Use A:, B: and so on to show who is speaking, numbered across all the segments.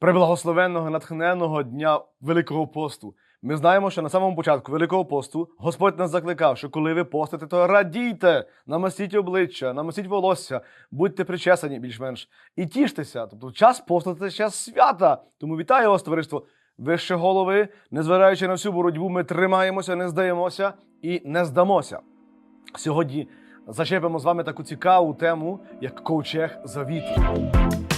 A: Преблагословенного натхненного дня Великого посту. Ми знаємо, що на самому початку Великого посту Господь нас закликав, що коли ви постите, то радійте, намастіть обличчя, намастіть волосся, будьте причесані більш-менш і тіштеся. Тобто час посту це час свята. Тому вітаю вас, товариство. Вище голови, незважаючи на всю боротьбу, ми тримаємося, не здаємося і не здамося. Сьогодні зачепимо з вами таку цікаву тему, як ковчег завіту.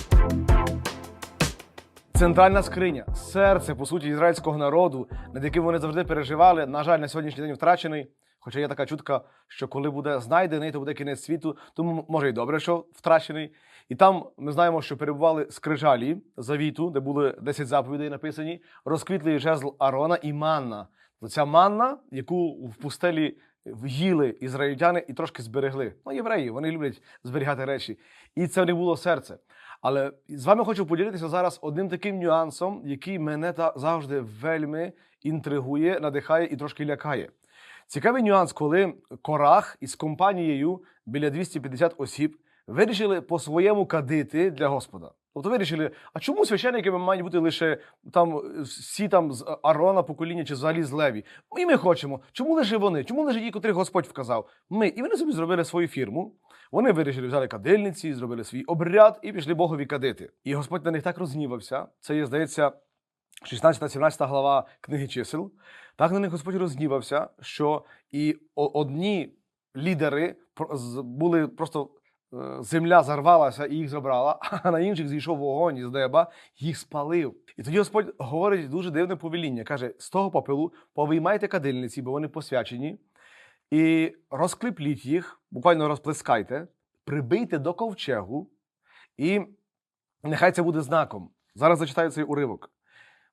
A: Центральна скриня, серце, по суті, ізраїльського народу, над яким вони завжди переживали, на жаль, на сьогоднішній день втрачений. Хоча є така чутка, що коли буде знайдений, то буде кінець світу, тому може і добре, що втрачений. І там ми знаємо, що перебували скрижалі завіту, де були 10 заповідей написані, розквітлий жезл Арона і манна. То ця манна, яку в пустелі їли ізраїльтяни і трошки зберегли. Ну, євреї, вони люблять зберігати речі. І це не було серце. Але з вами хочу поділитися зараз одним таким нюансом, який мене та завжди вельми інтригує, надихає і трошки лякає. Цікавий нюанс, коли Корах із компанією біля 250 осіб вирішили по-своєму кадити для Господа. Тобто вирішили, а чому священниками мають бути лише там всі там з Арона покоління чи взагалі з Леві? І ми хочемо. Чому лише вони? Чому лише ті, котрих Господь вказав? Ми. І вони собі зробили свою фірму. Вони вирішили, взяли кадильниці, зробили свій обряд і пішли Богові кадити. І Господь на них так розгнівався. Це є, здається, 16-17 глава книги чисел. Так на них Господь розгнівався, що і одні лідери були просто е, земля зарвалася і їх забрала, а на інших зійшов вогонь із неба, їх спалив. І тоді Господь говорить дуже дивне повеління. Каже: з того попелу повиймайте кадильниці, бо вони посвячені, і розкліпліть їх, буквально розплескайте, прибийте до ковчегу, і нехай це буде знаком. Зараз зачитаю цей уривок.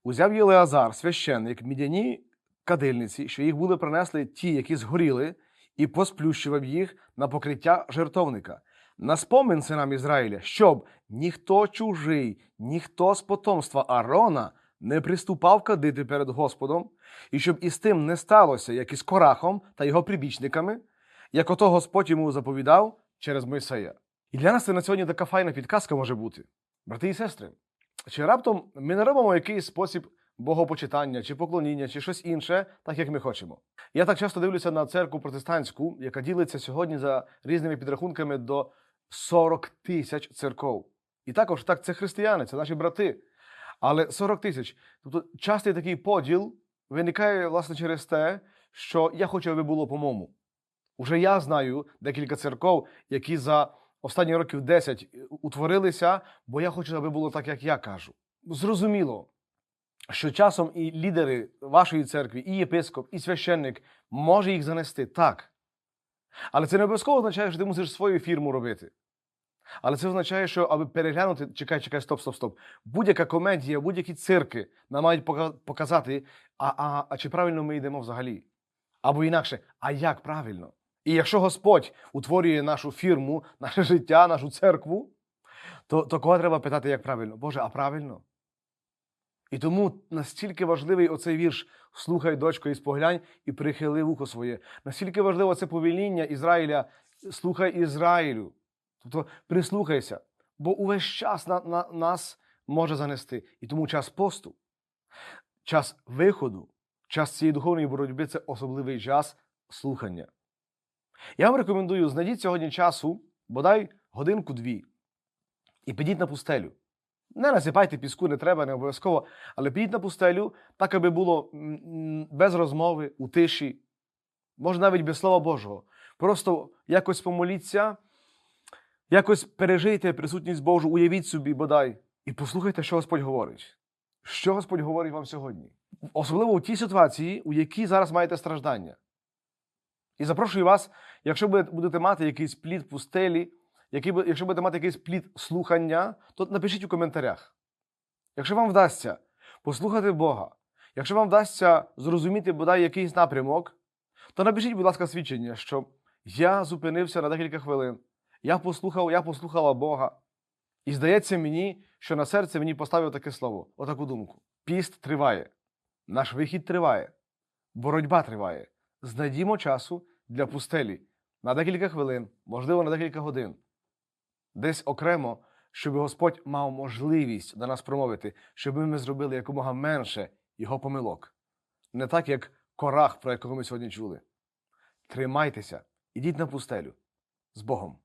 A: Узяв Єлеазар, священник, мідяні кадильниці, що їх були принесли ті, які згоріли, і посплющував їх на покриття жертовника. На спомин синам Ізраїля, щоб ніхто чужий, ніхто з потомства Арона не приступав кадити перед Господом, і щоб із тим не сталося, як із Корахом та його прибічниками, як ото Господь йому заповідав через Мойсея. І для нас це на сьогодні така файна підказка може бути. Брати і сестри, чи раптом ми не робимо якийсь спосіб богопочитання, чи поклоніння, чи щось інше, так як ми хочемо. Я так часто дивлюся на церкву протестантську, яка ділиться сьогодні за різними підрахунками до 40 тисяч церков. І також так, це християни, це наші брати. Але 40 тисяч. Тобто частий такий поділ виникає власне через те, що я хочу, аби було по-моєму. Уже я знаю декілька церков, які за останні років 10 утворилися, бо я хочу, аби було так, як я кажу. Зрозуміло, що часом і лідери вашої церкви, і єпископ, і священник може їх занести так. Але це не обов'язково означає, що ти мусиш свою фірму робити. Але це означає, що аби переглянути, чекай, чекай, стоп, стоп, стоп. Будь-яка комедія, будь-які цирки нам мають показати, а, а, а чи правильно ми йдемо взагалі? Або інакше, а як правильно? І якщо Господь утворює нашу фірму, наше життя, нашу церкву, то, то кого треба питати, як правильно? Боже, а правильно? І тому настільки важливий оцей вірш Слухай, дочко, і споглянь, і прихили вухо своє. Настільки важливо це повеління Ізраїля, слухай Ізраїлю. Тобто прислухайся, бо увесь час на, на, нас може занести. І тому час посту, час виходу, час цієї духовної боротьби це особливий час слухання. Я вам рекомендую, знайдіть сьогодні часу, бодай годинку-дві, і підіть на пустелю. Не насипайте піску, не треба, не обов'язково, але підіть на пустелю, так, аби було без розмови, у тиші, може навіть без Слова Божого. Просто якось помоліться, якось пережийте присутність Божу, уявіть собі, бодай, і послухайте, що Господь говорить. Що Господь говорить вам сьогодні? Особливо у тій ситуації, у якій зараз маєте страждання. І запрошую вас, якщо будете мати якийсь плід пустелі, якщо будете мати якийсь плід слухання, то напишіть у коментарях. Якщо вам вдасться послухати Бога, якщо вам вдасться зрозуміти бодай якийсь напрямок, то напишіть, будь ласка, свідчення, що я зупинився на декілька хвилин, я послухав, я послухала Бога. І здається мені, що на серце мені поставив таке слово, отаку думку. Піст триває, наш вихід триває, боротьба триває. Знайдімо часу для пустелі на декілька хвилин, можливо, на декілька годин. Десь окремо щоб Господь мав можливість до нас промовити, щоб ми зробили якомога менше його помилок. Не так, як корах, про якого ми сьогодні чули. Тримайтеся, ідіть на пустелю з Богом.